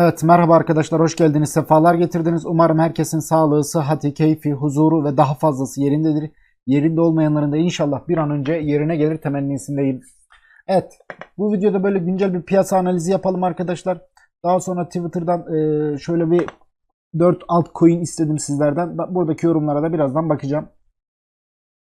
Evet merhaba arkadaşlar hoş geldiniz sefalar getirdiniz. Umarım herkesin sağlığı, sıhhati, keyfi, huzuru ve daha fazlası yerindedir. Yerinde olmayanların da inşallah bir an önce yerine gelir temennisindeyim. Evet bu videoda böyle güncel bir piyasa analizi yapalım arkadaşlar. Daha sonra Twitter'dan e, şöyle bir 4 altcoin istedim sizlerden. Buradaki yorumlara da birazdan bakacağım.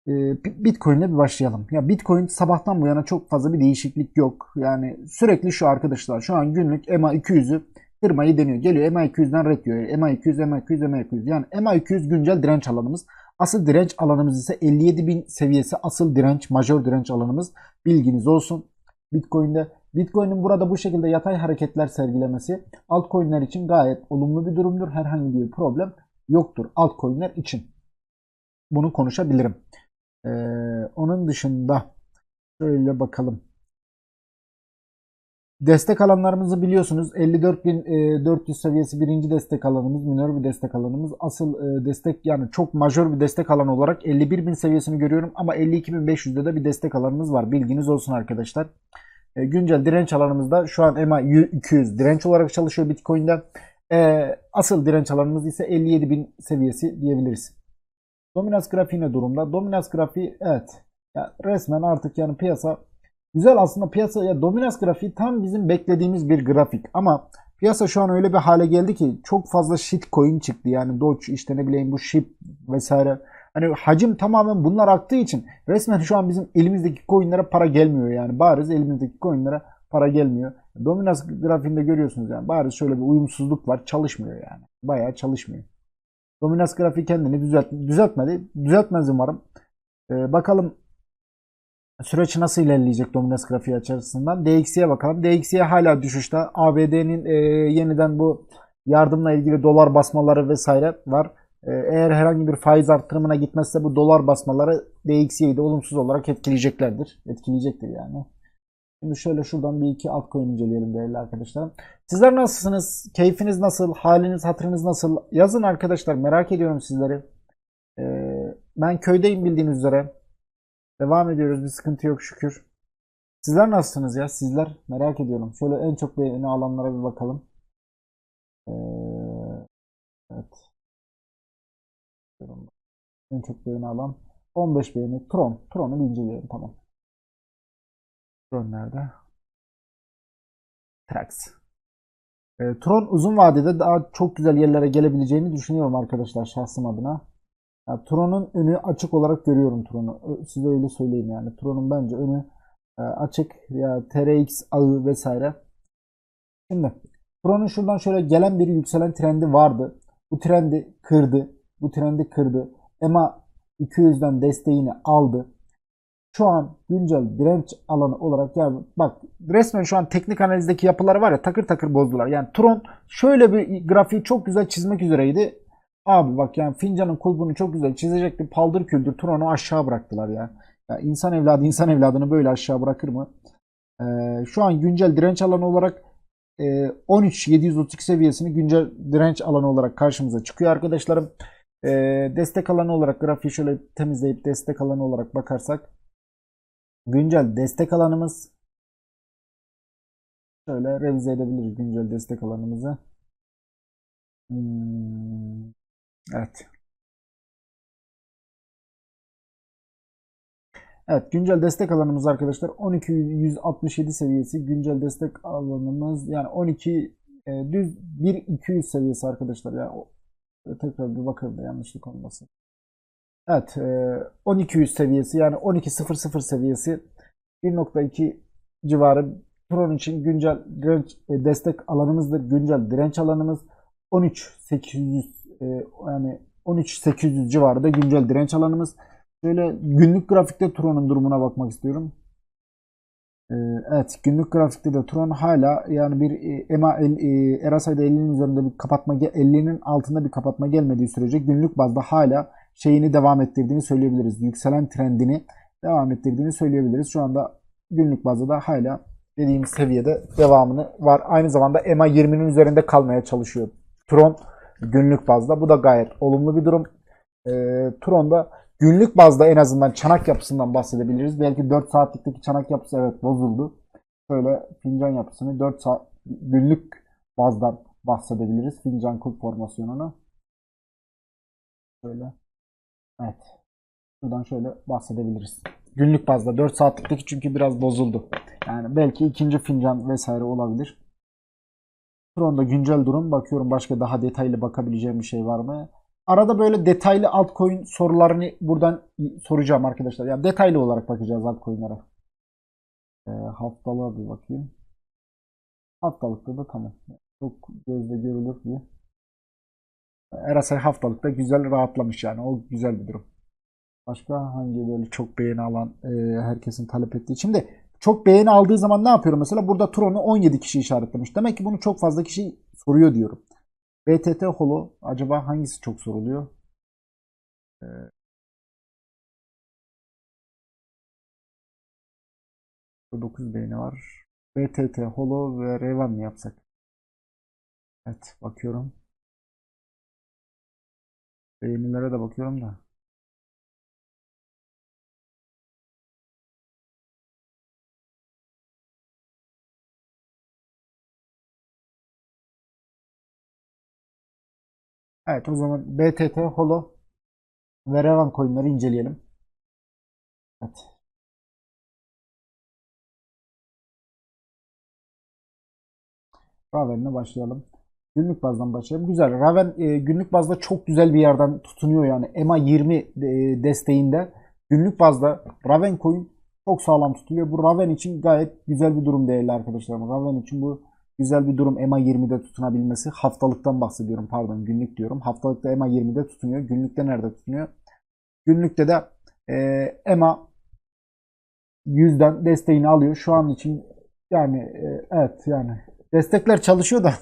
E, Bitcoin ile bir başlayalım. Ya Bitcoin sabahtan bu yana çok fazla bir değişiklik yok. Yani sürekli şu arkadaşlar şu an günlük EMA 200'ü kırmayı deniyor. Geliyor MA200'den red diyor. MA200, MA200, MA200. Yani MA200 güncel direnç alanımız. Asıl direnç alanımız ise 57.000 seviyesi asıl direnç, majör direnç alanımız. Bilginiz olsun. Bitcoin'de Bitcoin'in burada bu şekilde yatay hareketler sergilemesi altcoin'ler için gayet olumlu bir durumdur. Herhangi bir problem yoktur altcoin'ler için. Bunu konuşabilirim. Ee, onun dışında şöyle bakalım. Destek alanlarımızı biliyorsunuz 54.400 seviyesi birinci destek alanımız, minor bir destek alanımız. Asıl e, destek yani çok majör bir destek alanı olarak 51.000 seviyesini görüyorum ama 52.500'de de bir destek alanımız var. Bilginiz olsun arkadaşlar. E, güncel direnç alanımızda şu an EMA 200 direnç olarak çalışıyor Bitcoin'de. E, asıl direnç alanımız ise 57.000 seviyesi diyebiliriz. Dominans grafiği ne durumda? Dominans grafiği evet. Ya resmen artık yani piyasa Güzel aslında piyasa ya dominans grafiği tam bizim beklediğimiz bir grafik ama piyasa şu an öyle bir hale geldi ki çok fazla shitcoin çıktı yani Doge işte ne bileyim bu SHIB vesaire. Hani hacim tamamen bunlar aktığı için resmen şu an bizim elimizdeki coinlere para gelmiyor yani bariz elimizdeki coinlere para gelmiyor. Dominans grafiğinde görüyorsunuz yani bariz şöyle bir uyumsuzluk var çalışmıyor yani bayağı çalışmıyor. Dominans grafiği kendini düzelt düzeltmedi düzeltmez umarım. Ee, bakalım Süreç nasıl ilerleyecek dominans grafiği açısından? DXY'ye bakalım. DXY hala düşüşte. ABD'nin e, yeniden bu yardımla ilgili dolar basmaları vesaire var. E, eğer herhangi bir faiz arttırımına gitmezse bu dolar basmaları DXY'yi de olumsuz olarak etkileyeceklerdir. Etkileyecektir yani. Şimdi şöyle şuradan bir iki altcoin inceleyelim değerli arkadaşlar. Sizler nasılsınız? Keyfiniz nasıl? Haliniz, hatırınız nasıl? Yazın arkadaşlar. Merak ediyorum sizleri. E, ben köydeyim bildiğiniz üzere. Devam ediyoruz. Bir sıkıntı yok şükür. Sizler nasılsınız ya? Sizler merak ediyorum. Şöyle en çok beğeni alanlara bir bakalım. Ee, evet. En çok beğeni alan 15 beğeni. Tron. Tron'u inceleyelim. Tamam. Tron nerede? Trax. E, Tron uzun vadede daha çok güzel yerlere gelebileceğini düşünüyorum arkadaşlar şahsım adına. Ya, Tron'un önü açık olarak görüyorum Tron'u. Size öyle söyleyeyim yani. Tron'un bence önü e, açık ya TRX ağı vesaire. Şimdi Tron'un şuradan şöyle gelen bir yükselen trendi vardı. Bu trendi kırdı. Bu trendi kırdı. EMA 200'den desteğini aldı. Şu an güncel direnç alanı olarak yani bak resmen şu an teknik analizdeki yapıları var ya takır takır bozdular. Yani Tron şöyle bir grafiği çok güzel çizmek üzereydi. Abi bak yani fincanın kulbunu çok güzel çizecekti. Paldır küldür Tron'u aşağı bıraktılar ya. ya. insan evladı insan evladını böyle aşağı bırakır mı? Ee, şu an güncel direnç alanı olarak e, 13.732 seviyesini güncel direnç alanı olarak karşımıza çıkıyor arkadaşlarım. E, destek alanı olarak grafiği şöyle temizleyip destek alanı olarak bakarsak güncel destek alanımız şöyle revize edebiliriz güncel destek alanımızı. Hmm. Evet. Evet güncel destek alanımız arkadaşlar 12167 seviyesi güncel destek alanımız yani 12 e, düz 1200 seviyesi arkadaşlar ya o, tekrar bir bakalım da yanlışlık olmasın. Evet e, 1200 seviyesi yani 1200 seviyesi 1.2 civarı Tron için güncel direnç e, destek alanımızdır. Güncel direnç alanımız 13800 e, yani 13.800 civarında güncel direnç alanımız. Şöyle günlük grafikte Tron'un durumuna bakmak istiyorum. E, evet günlük grafikte de Tron hala yani bir e, EMA e, RSI'de 50'nin üzerinde bir kapatma 50'nin altında bir kapatma gelmediği sürece günlük bazda hala şeyini devam ettirdiğini söyleyebiliriz. Yükselen trendini devam ettirdiğini söyleyebiliriz. Şu anda günlük bazda da hala dediğimiz seviyede devamını var. Aynı zamanda EMA 20'nin üzerinde kalmaya çalışıyor. Tron günlük bazda. Bu da gayet olumlu bir durum. E, Tron'da günlük bazda en azından çanak yapısından bahsedebiliriz. Belki 4 saatlikteki çanak yapısı evet bozuldu. Şöyle fincan yapısını 4 saat günlük bazdan bahsedebiliriz. Fincan kulp formasyonunu. Şöyle. Evet. Buradan şöyle bahsedebiliriz. Günlük bazda 4 saatlikteki çünkü biraz bozuldu. Yani belki ikinci fincan vesaire olabilir. Tron'da güncel durum. Bakıyorum başka daha detaylı bakabileceğim bir şey var mı? Arada böyle detaylı altcoin sorularını buradan soracağım arkadaşlar. Yani detaylı olarak bakacağız altcoin'lere. E, haftalığa bir bakayım. Haftalıkta da tamam. Çok gözle görülür bir. Erasay haftalıkta güzel rahatlamış yani. O güzel bir durum. Başka hangi böyle çok beğeni alan e, herkesin talep ettiği. Şimdi çok beğeni aldığı zaman ne yapıyorum mesela? Burada Tron'u 17 kişi işaretlemiş. Demek ki bunu çok fazla kişi soruyor diyorum. BTT Holo acaba hangisi çok soruluyor? Ee, Burada 9 beğeni var. BTT Holo ve Revan mı yapsak? Evet bakıyorum. Beğenilere de bakıyorum da. Evet o zaman BTT, Holo ve Revan coinleri inceleyelim. Evet. Raven'le başlayalım. Günlük bazdan başlayalım. Güzel. Raven e, günlük bazda çok güzel bir yerden tutunuyor yani. EMA 20 e, desteğinde günlük bazda Raven coin çok sağlam tutuluyor. Bu Raven için gayet güzel bir durum değerli arkadaşlarım. Raven için bu güzel bir durum EMA 20'de tutunabilmesi. Haftalıktan bahsediyorum pardon günlük diyorum. Haftalıkta EMA 20'de tutunuyor. Günlükte nerede tutunuyor? Günlükte de e, EMA 100'den desteğini alıyor. Şu an için yani e, evet yani destekler çalışıyor da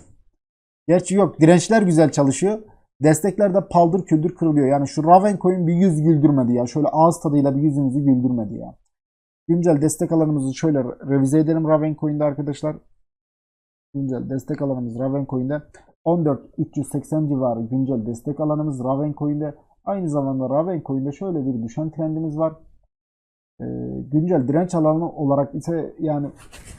gerçi yok dirençler güzel çalışıyor. Destekler de paldır küldür kırılıyor. Yani şu Raven coin bir yüz güldürmedi ya. Şöyle ağız tadıyla bir yüzünüzü güldürmedi ya. Güncel destek alanımızı şöyle revize edelim Raven coin'de arkadaşlar güncel destek alanımız Ravencoin'de 14.380 civarı güncel destek alanımız Ravencoin'de aynı zamanda Ravencoin'de şöyle bir düşen trendimiz var. Ee, güncel direnç alanı olarak ise yani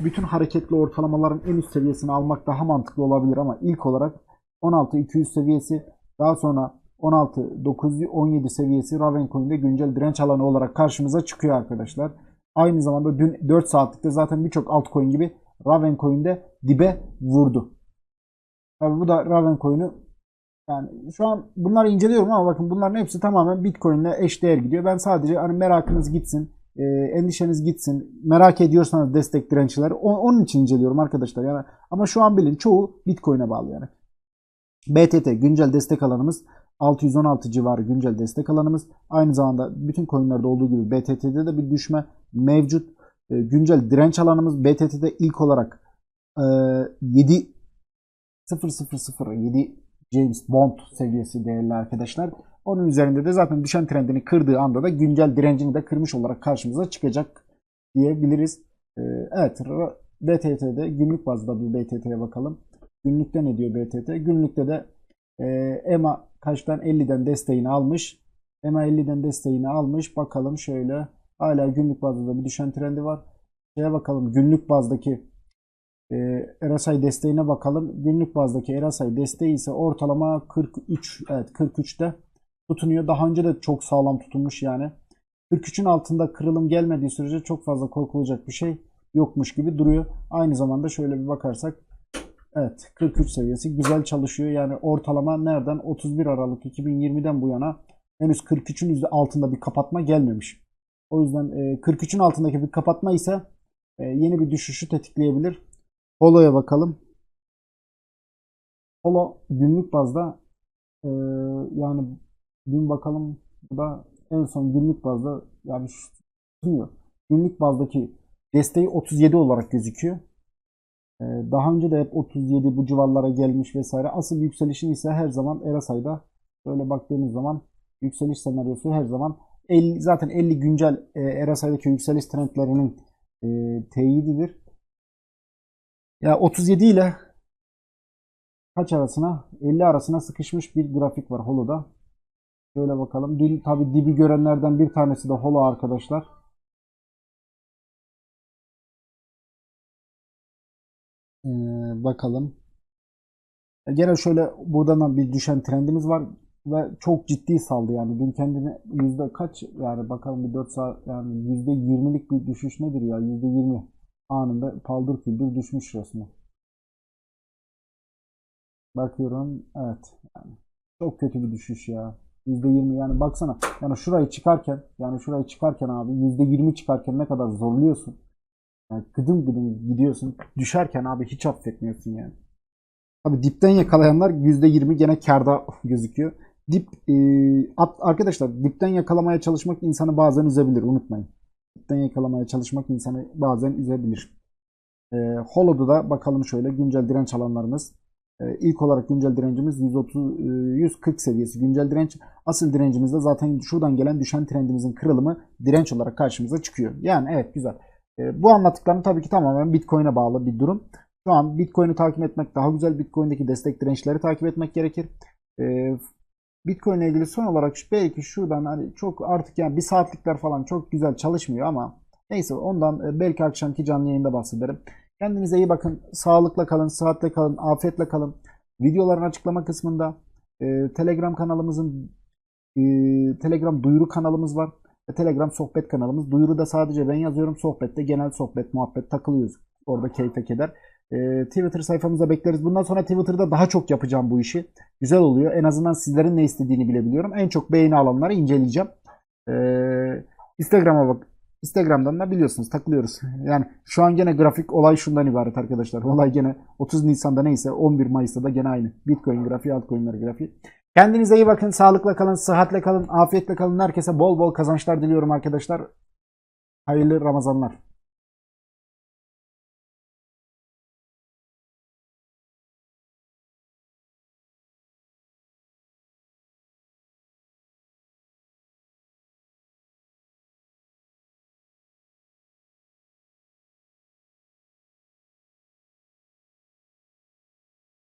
bütün hareketli ortalamaların en üst seviyesini almak daha mantıklı olabilir ama ilk olarak 16.200 seviyesi daha sonra 16.917 seviyesi Ravencoin'de güncel direnç alanı olarak karşımıza çıkıyor arkadaşlar. Aynı zamanda dün 4 saatlikte zaten birçok altcoin gibi Ravencoin'de dibe vurdu. Tabi bu da Ravencoin'i yani şu an bunları inceliyorum ama bakın bunların hepsi tamamen Bitcoin ile eşdeğer gidiyor. Ben sadece hani merakınız gitsin, e, endişeniz gitsin. Merak ediyorsanız destek dirençleri onun için inceliyorum arkadaşlar. Yani ama şu an bilin çoğu Bitcoin'e bağlı yani. BTT güncel destek alanımız 616 civarı güncel destek alanımız. Aynı zamanda bütün coinlerde olduğu gibi BTT'de de bir düşme mevcut. E, güncel direnç alanımız BTT'de ilk olarak e, 7 0007 James Bond seviyesi değerli arkadaşlar. Onun üzerinde de zaten düşen trendini kırdığı anda da güncel direncini de kırmış olarak karşımıza çıkacak diyebiliriz. E, evet BTT'de günlük bazda bir BTT'ye bakalım. Günlükte ne diyor BTT? Günlükte de e, EMA kaçtan 50'den desteğini almış. EMA 50'den desteğini almış. Bakalım şöyle Hala günlük bazda da bir düşen trendi var. Şeye bakalım günlük bazdaki e, RSI desteğine bakalım. Günlük bazdaki RSI desteği ise ortalama 43 evet 43'te tutunuyor. Daha önce de çok sağlam tutunmuş yani. 43'ün altında kırılım gelmediği sürece çok fazla korkulacak bir şey yokmuş gibi duruyor. Aynı zamanda şöyle bir bakarsak evet 43 seviyesi güzel çalışıyor. Yani ortalama nereden 31 Aralık 2020'den bu yana henüz 43'ün altında bir kapatma gelmemiş. O yüzden 43'ün e, altındaki bir kapatma ise e, yeni bir düşüşü tetikleyebilir. Holo'ya bakalım. Holo günlük bazda e, yani dün bakalım da en son günlük bazda yani tutuyor. Günlük bazdaki desteği 37 olarak gözüküyor. Daha önce de hep 37 bu civarlara gelmiş vesaire. Asıl yükselişin ise her zaman RSI'da böyle baktığımız zaman yükseliş senaryosu her zaman 50, zaten 50 güncel e, RSI'deki yükseliş trendlerinin e, teyididir. Ya 37 ile kaç arasına? 50 arasına sıkışmış bir grafik var Holo'da. Şöyle bakalım. Dün tabi dibi görenlerden bir tanesi de Holo arkadaşlar. Ee, bakalım. Gene şöyle buradan bir düşen trendimiz var ve çok ciddi saldı yani. Dün kendini yüzde kaç yani bakalım bir 4 saat yani yüzde 20'lik bir düşüş nedir ya? Yüzde 20 anında paldır küldür düşmüş resmen. Bakıyorum evet yani çok kötü bir düşüş ya. %20 yani baksana yani şurayı çıkarken yani şurayı çıkarken abi %20 çıkarken ne kadar zorluyorsun. Yani gıdım gıdım gidiyorsun. Düşerken abi hiç affetmiyorsun yani. Abi dipten yakalayanlar %20 gene karda gözüküyor. Dip e, arkadaşlar dipten yakalamaya çalışmak insanı bazen üzebilir unutmayın. Dipten yakalamaya çalışmak insanı bazen üzebilir. E, Holo'da da bakalım şöyle güncel direnç alanlarımız. E, ilk olarak güncel direncimiz 130 e, 140 seviyesi güncel direnç. Asıl direncimiz de zaten şuradan gelen düşen trendimizin kırılımı direnç olarak karşımıza çıkıyor. Yani evet güzel. E, bu anlattıklarım tabii ki tamamen Bitcoin'e bağlı bir durum. Şu an Bitcoin'i takip etmek daha güzel. Bitcoin'deki destek dirençleri takip etmek gerekir. E, Bitcoin ile ilgili son olarak belki şuradan hani çok artık yani bir saatlikler falan çok güzel çalışmıyor ama neyse ondan e, belki akşamki canlı yayında bahsederim. Kendinize iyi bakın. Sağlıkla kalın, sıhhatle kalın, afiyetle kalın. Videoların açıklama kısmında e, Telegram kanalımızın e, Telegram duyuru kanalımız var. Ve Telegram sohbet kanalımız. Duyuru da sadece ben yazıyorum. Sohbette genel sohbet, muhabbet takılıyoruz. Orada keyfe keder. E, Twitter sayfamıza bekleriz. Bundan sonra Twitter'da daha çok yapacağım bu işi. Güzel oluyor. En azından sizlerin ne istediğini bilebiliyorum. En çok beğeni alanları inceleyeceğim. E, Instagram'a bak. Instagram'dan da biliyorsunuz takılıyoruz. Yani şu an gene grafik olay şundan ibaret arkadaşlar. Olay gene 30 Nisan'da neyse 11 Mayıs'ta da gene aynı. Bitcoin grafiği, altcoin'ler grafiği. Kendinize iyi bakın. Sağlıkla kalın, sıhhatle kalın, afiyetle kalın. Herkese bol bol kazançlar diliyorum arkadaşlar. Hayırlı Ramazanlar.